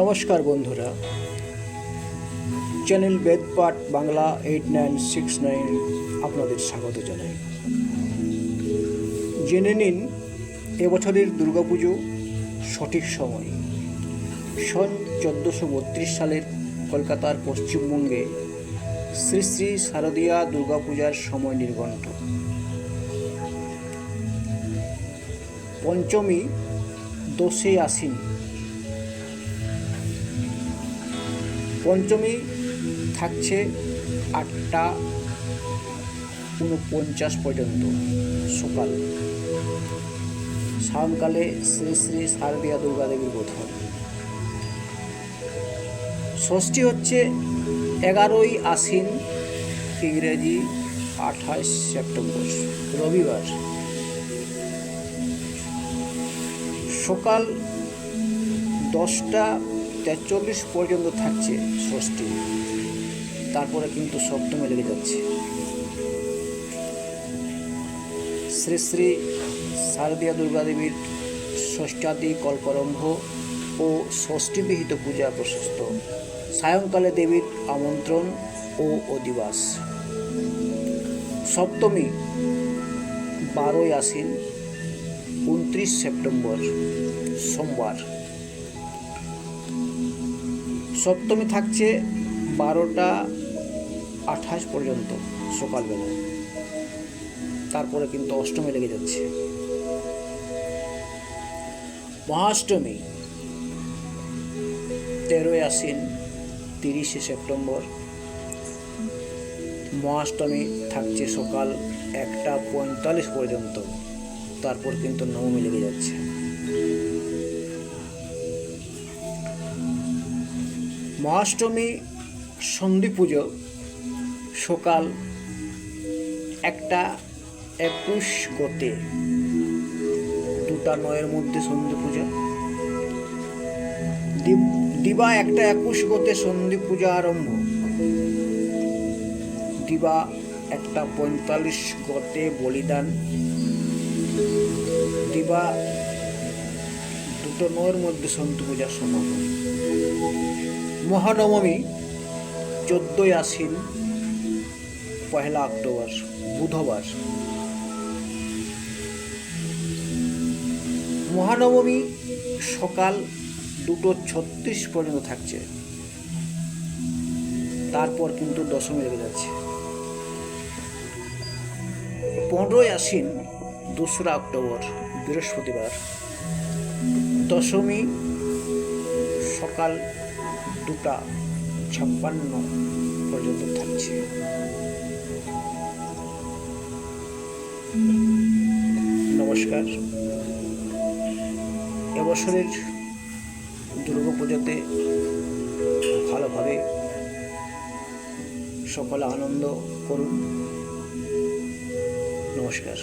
নমস্কার বন্ধুরা। Channel Vedpath Bangla eight nine six nine আপনাদের স্বাগত জানাই। জেনে নিন এবছরের দুর্গাপুজো সঠিক সময়। সন চোদ্দোশো বত্রিশ সালের কলকাতার পশ্চিমবঙ্গে শ্রী শ্রী শারদীয়া দুর্গাপূজার সময় নির্ঘণ্ট। পঞ্চমী দোষে আশ্বিন পঞ্চমী থাকছে আটটা উনপঞ্চাশ পর্যন্ত, সকাল। সায়ংকালে শ্রী শ্রী শারদীয়া দুর্গা দেবীর বোধন ষষ্ঠী হচ্ছে এগারোই আশ্বিন, ইংরেজি আঠাশ সেপ্টেম্বর, রবিবার। সকাল দশটা তেচল্লিশ পর্যন্ত থাকছে ষষ্ঠী। তারপরে কিন্তু সপ্তমে লেগে যাচ্ছে। শ্রী শ্রী শারদীয়া দুর্গাদেবীর ষষ্ঠাদি কল্পারম্ভ ও ষষ্ঠীবিহিত পূজা প্রশস্ত। সায়ংকালে দেবীর আমন্ত্রণ ও অধিবাস। সপ্তমী, বারোই আশ্বিন, উনত্রিশ সেপ্টেম্বর, সোমবার। সপ্তমী থাকছে বারোটা আঠাশ পর্যন্ত সকালবেলা। তারপরে কিন্তু অষ্টমী লেগে যাচ্ছে। মহাষ্টমী তেরোই আশ্বিন, তিরিশে সেপ্টেম্বর। মহাষ্টমী থাকছে সকাল একটা পঁয়তাল্লিশ পর্যন্ত। তারপর কিন্তু নবমী লেগে যাচ্ছে। মহাষ্টমী সন্ধি পুজো সকাল একটা একুশ গতে। দুটা নয়ের মধ্যে সন্ধি পুজো। দিবা একটা একুশ গতে সন্ধি পূজা আরম্ভ। দিবা একটা পঁয়তাল্লিশ গতে বলিদান। দিবা দুটো নয়ের মধ্যে সন্ধি পূজার সমাপন মহানবমী চোদ্দোই আশ্বিন পয়লা অক্টোবর, বুধবার। মহানবমী সকাল দুটো ছত্রিশ পর্যন্ত থাকছে। তারপর কিন্তু দশমী লেগে যাচ্ছে। পনেরোই আশ্বিন, দোসরা অক্টোবর, বৃহস্পতিবার। দশমী সকাল দুটা ছাপ্পান্ন পর্যন্ত থাকছে। নমস্কার। এবছরের দুর্গা পুজোতে ভালোভাবে সকলে আনন্দ করুন। নমস্কার।